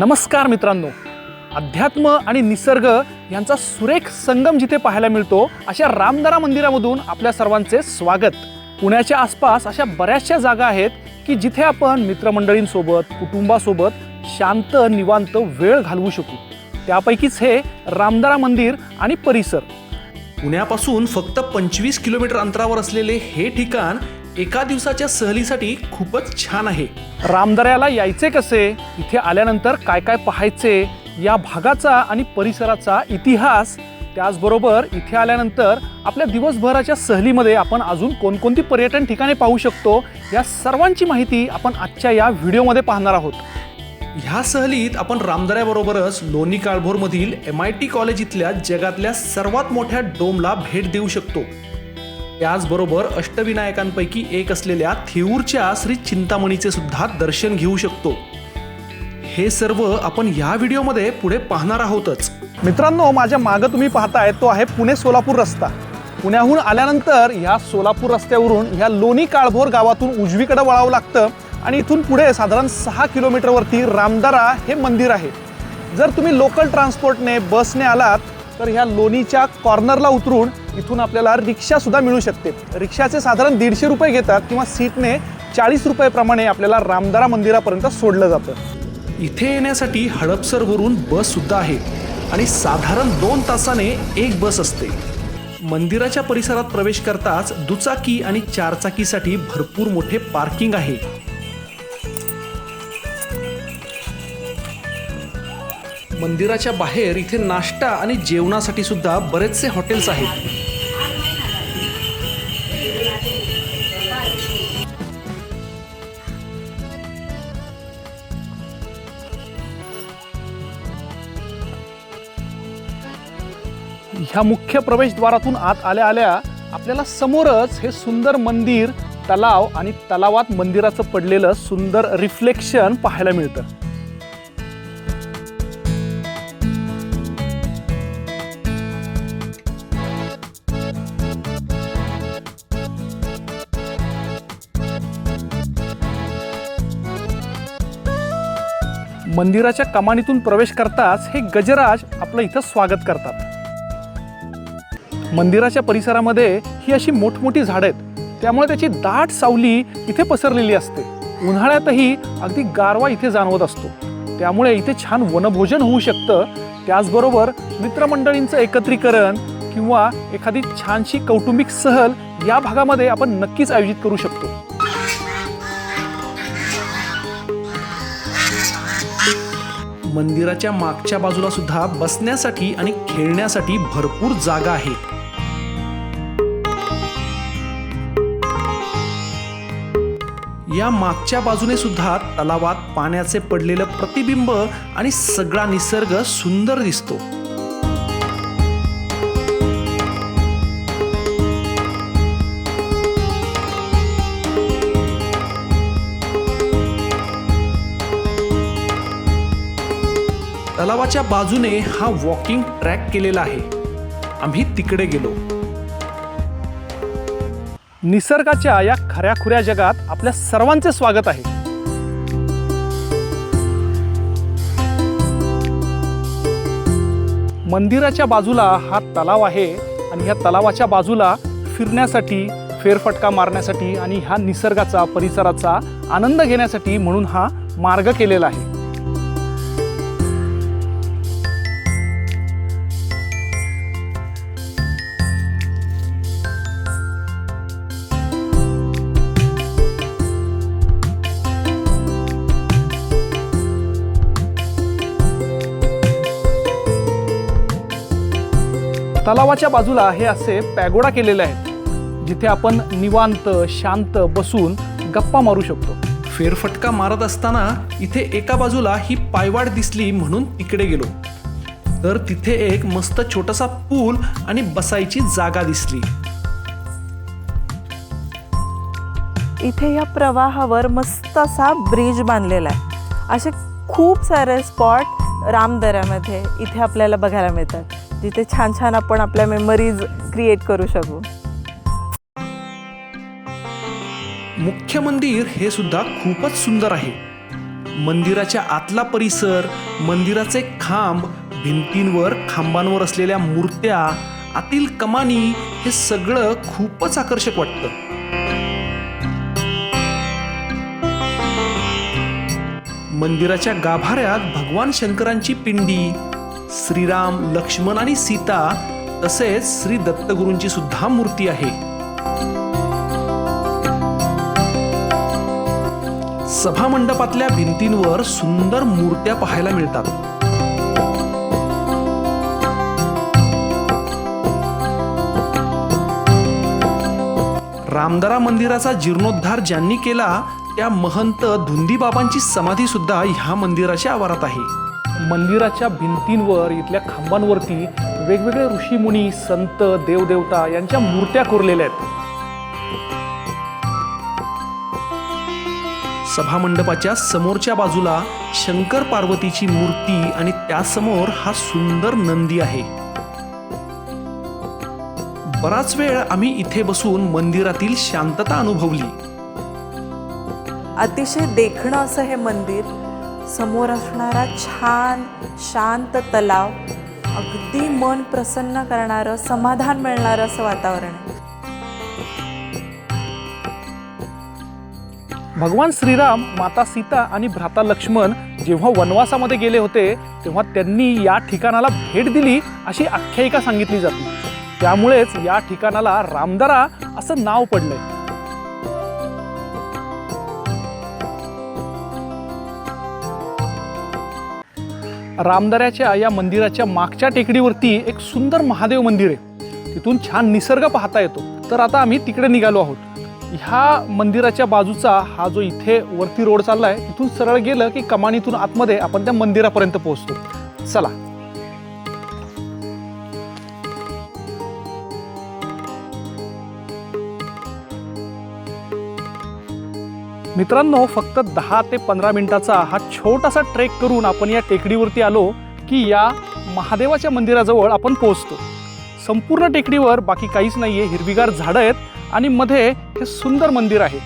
नमस्कार मित्रांनो. अध्यात्म आणि निसर्ग यांचा सुरेख संगम जिथे पाहायला मिळतो अशा रामदरा मंदिरामधून आपल्या सर्वांचे स्वागत. पुण्याच्या आसपास अशा बऱ्याचशा जागा आहेत की जिथे आपण मित्रमंडळींसोबत कुटुंबासोबत शांत निवांत वेळ घालवू शकू. त्यापैकीच हे रामदरा मंदिर आणि परिसर. पुण्यापासून फक्त पंचवीस किलोमीटर अंतरावर असलेले हे ठिकाण एका दिवसाच्या सहलीसाठी खूपच छान आहे. रामदऱ्याला यायचे कसे? इथे आल्यानंतर काय काय पाहायचे? या भागाचा आणि परिसराचा इतिहास. त्याचबरोबर इथे आल्यानंतर आपल्या दिवसभराच्या सहलीमध्ये आपण अजून कोणकोणती पर्यटन ठिकाणे पाहू शकतो? या सर्वांची माहिती आपण आजच्या या व्हिडिओमध्ये पाहणार आहोत. ह्या सहलीत आपण रामदऱ्याबरोबरच लोणी काळभोरमधील एम आय टी कॉलेज इथल्या जगातल्या सर्वात मोठ्या डोमला भेट देऊ शकतो. त्याचबरोबर अष्टविनायकांपैकी एक असलेल्या थेऊरच्या श्री चिंतामणीचे सुद्धा दर्शन घेऊ शकतो. हे सर्व आपण या व्हिडिओमध्ये पुढे पाहणार आहोतच. मित्रांनो माझ्या मागं तुम्ही पाहताय तो आहे पुणे सोलापूर रस्ता. पुण्याहून आल्यानंतर ह्या सोलापूर रस्त्यावरून ह्या लोणी काळभोर गावातून उजवीकडे वळावं लागतं आणि इथून पुढे साधारण सहा किलोमीटरवरती रामदारा हे मंदिर आहे. जर तुम्ही लोकल ट्रान्सपोर्टने बसने आलात तर ह्या लोणीच्या कॉर्नरला उतरून इथून आपल्याला रिक्षासुद्धा मिळू शकते. रिक्षाचे साधारण दीडशे रुपये घेतात किंवा सीटने चाळीस रुपयेप्रमाणे आपल्याला रामदारा मंदिरापर्यंत सोडलं जातं. इथे येण्यासाठी हडपसरवरून बस सुद्धा आहे आणि साधारण दोन तासाने एक बस असते. मंदिराच्या परिसरात प्रवेश करताच दुचाकी आणि चारचाकीसाठी भरपूर मोठे पार्किंग आहे. मंदिराच्या बाहेर इथे नाश्ता आणि जेवणासाठी सुद्धा बरेचसे हॉटेल्स आहेत. ह्या मुख्य प्रवेशद्वारातून आत आल्या आल्या आपल्याला समोरच हे सुंदर मंदिर तलाव आणि तलावात मंदिराचं पडलेलं सुंदर रिफ्लेक्शन पाहायला मिळतं. मंदिराच्या कमानीतून प्रवेश करताच हे गजराज आपलं इथं स्वागत करतात. मंदिराच्या परिसरामध्ये ही अशी मोठमोठी झाडं आहेत. त्यामुळे त्याची दाट सावली इथे पसरलेली असते. उन्हाळ्यातही अगदी गारवा इथे जाणवत असतो. त्यामुळे इथे छान वनभोजन होऊ शकतं. त्याचबरोबर मित्रमंडळींचं एकत्रीकरण किंवा एखादी छानशी कौटुंबिक सहल या भागामध्ये आपण नक्कीच आयोजित करू शकतो. मंदिराच्या मागच्या बाजूला सुद्धा बसण्यासाठी आणि खेळण्यासाठी भरपूर जागा आहे या मागच्या बाजूने सुद्धा तलावात पाण्याचे पडलेलं प्रतिबिंब आणि सगळा निसर्ग सुंदर दिसतो. तलावाच्या बाजूने हा वॉकिंग ट्रॅक केलेला आहे. आम्ही तिकडे गेलो. निसर्गाच्या या खऱ्याखुऱ्या जगात आपल्या सर्वांचे स्वागत आहे. मंदिराच्या बाजूला हा तलाव आहे आणि ह्या तलावाच्या बाजूला फिरण्यासाठी फेरफटका मारण्यासाठी आणि ह्या निसर्गाचा परिसराचा आनंद घेण्यासाठी म्हणून हा मार्ग केलेला आहे. तलावाच्या बाजूला हे असे पॅगोडा केलेले आहेत जिथे आपण निवांत शांत बसून गप्पा मारू शकतो. फेरफटका मारत असताना इथे एका बाजूला ही पायवाट दिसली म्हणून तिकडे गेलो. तर तिथे एक मस्त छोटासा पूल आणि बसायची जागा दिसली. इथे या प्रवाहावर मस्त असा ब्रिज बांधलेला आहे. असे खूप सारे स्पॉट रामदऱ्यामध्ये इथे आपल्याला बघायला मिळतात. जिथे छान छान आपण आपल्या मेमरीज क्रिएट करू शकू. मुख्य मंदिर हे सुद्धा खूपच सुंदर आहे. मंदिराच्या आतला परिसर मंदिराचे खांब भिंतींवर खांबांवर असलेल्या मूर्त्या आतील कमानी हे सगळं खूपच आकर्षक वाटतं. मंदिराच्या गाभाऱ्यात भगवान शंकरांची पिंडी श्रीराम लक्ष्मण आणि सीता तसेच श्री दत्तगुरूंची सुद्धा मूर्ती आहे. सभा मंडपातल्या भिंतींवर सुंदर मूर्त्या पाहायला मिळतात. रामदरा मंदिराचा जीर्णोद्धार ज्यांनी केला त्या महंत धुंदीबाबांची समाधी सुद्धा ह्या मंदिराच्या आवारात आहे. मंदिराच्या भिंतींवर इथल्या खांबांवरती वेगवेगळे ऋषीमुनी संत देवदेवता यांच्या मूर्त्या कोरलेल्या आहेत. सभामंडपाच्या समोरच्या बाजूला शंकर पार्वतीची मूर्ती आणि त्यासमोर हा सुंदर नंदी आहे. बराच वेळ आम्ही इथे बसून मंदिरातील शांतता अनुभवली. अतिशय देखणं असं हे मंदिर समोर असणारा छान शांत तलाव अगदी मन प्रसन्न करणारं समाधान मिळणारं असं वातावरण आहे. भगवान श्रीराम माता सीता आणि भ्राता लक्ष्मण जेव्हा वनवासामध्ये गेले होते तेव्हा त्यांनी या ठिकाणाला भेट दिली अशी आख्यायिका सांगितली जाते. त्यामुळेच या ठिकाणाला रामदरा असं नाव पडलंय. रामदऱ्याच्या या मंदिराच्या मागच्या टेकडीवरती एक सुंदर महादेव मंदिर आहे. तिथून छान निसर्ग पाहता येतो. तर आता आम्ही तिकडे निघालो आहोत. ह्या मंदिराच्या बाजूचा हा जो इथे वरती रोड चालला आहे इथून सरळ गेलं की कमानीतून आतमध्ये आपण त्या मंदिरापर्यंत पोहोचतो. चला. मित्रांनो फक्त दहा ते पंधरा मिनिटाचा हा छोटासा ट्रेक करून आपण या टेकडीवरती आलो की या महादेवाच्या मंदिराजवळ आपण पोहोचतो. संपूर्ण टेकडीवर बाकी काहीच नाही आहे हिरवीगार झाडं आहेत आणि मध्ये हे सुंदर मंदिर आहे.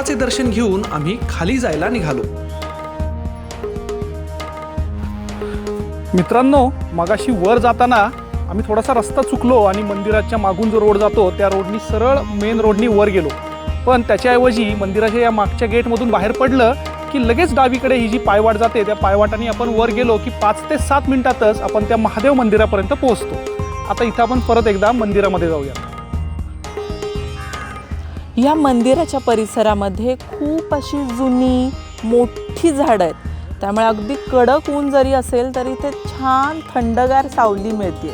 देवाचे दर्शन घेऊन आम्ही खाली जायला निघालो. मित्रांनो मगाशी वर जाताना आम्ही थोडासा रस्ता चुकलो आणि मंदिराच्या मागून जो रोड जातो त्या रोडनी सरळ मेन रोडनी वर गेलो. पण त्याच्याऐवजी मंदिराच्या या मागच्या गेटमधून बाहेर पडलं की लगेच डावीकडे ही जी पायवाट जाते त्या पायवाटाने आपण वर गेलो की पाच ते सात मिनिटातच आपण त्या महादेव मंदिरापर्यंत पोहोचतो. आता इथं आपण परत एकदा मंदिरामध्ये जाऊया. या मंदिराच्या परिसरामध्ये खूप अशी जुनी मोठी झाडं आहेत. त्यामुळे अगदी कडक ऊन जरी असेल तरी इथे छान थंडगार सावली मिळते.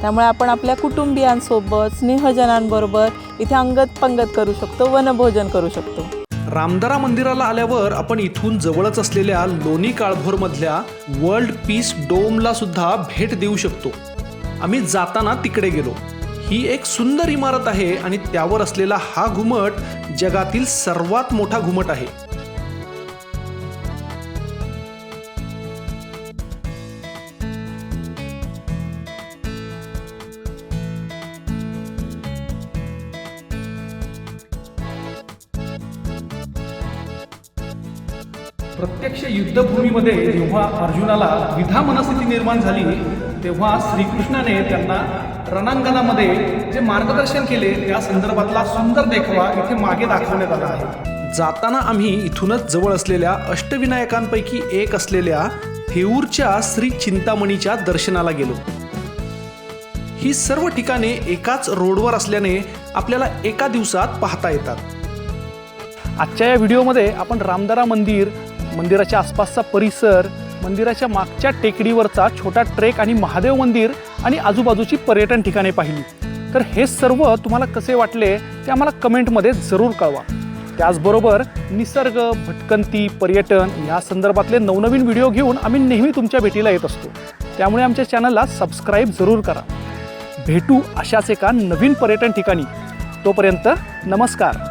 त्यामुळे आपण आपल्या कुटुंबियांसोबत स्नेहजनांबरोबर इथे अंगत पंगत करू शकतो वनभोजन करू शकतो. रामदरा मंदिराला आल्यावर आपण इथून जवळच असलेल्या लोणी काळभोरमधल्या वर्ल्ड पीस डोमला सुद्धा भेट देऊ शकतो. आम्ही जाताना तिकडे गेलो. ही एक सुंदर इमारत आहे आणि त्यावर असलेला हा घुमट जगातील सर्वात मोठा घुमट आहे. प्रत्यक्ष युद्धभूमीमध्ये जेव्हा अर्जुनाला द्विधा मनस्थिती निर्माण झाली तेव्हा श्रीकृष्णाने त्यांना रणांगणामध्ये जे मार्गदर्शन केले त्या संदर्भातला सुंदर देखावा इथे मागे दाखवण्यात आला आहे. जाताना आम्ही इथूनच जवळ असलेल्या अष्टविनायकांपैकी एक असलेल्या थेऊरच्या श्री चिंतामणीच्या दर्शनाला गेलो. ही सर्व ठिकाणे एकाच रोडवर असल्याने आपल्याला एका दिवसात पाहता येतात. आजच्या या व्हिडिओमध्ये आपण रामदरा मंदिर मंदिराच्या आसपासचा परिसर मंदिराच्या मागच्या टेकडीवरचा छोटा ट्रेक आणि महादेव मंदिर आणि आजूबाजूची पर्यटन ठिकाणे पाहिली. तर हे सर्व तुम्हाला कसे वाटले ते आम्हाला कमेंटमध्ये जरूर कळवा. त्याचबरोबर निसर्ग भटकंती पर्यटन या संदर्भातले नवनवीन व्हिडिओ घेऊन आम्ही नेहमी तुमच्या भेटीला येत असतो. त्यामुळे आमच्या चॅनलला सबस्क्राईब जरूर करा. भेटू अशाच एका नवीन पर्यटन ठिकाणी. तोपर्यंत नमस्कार.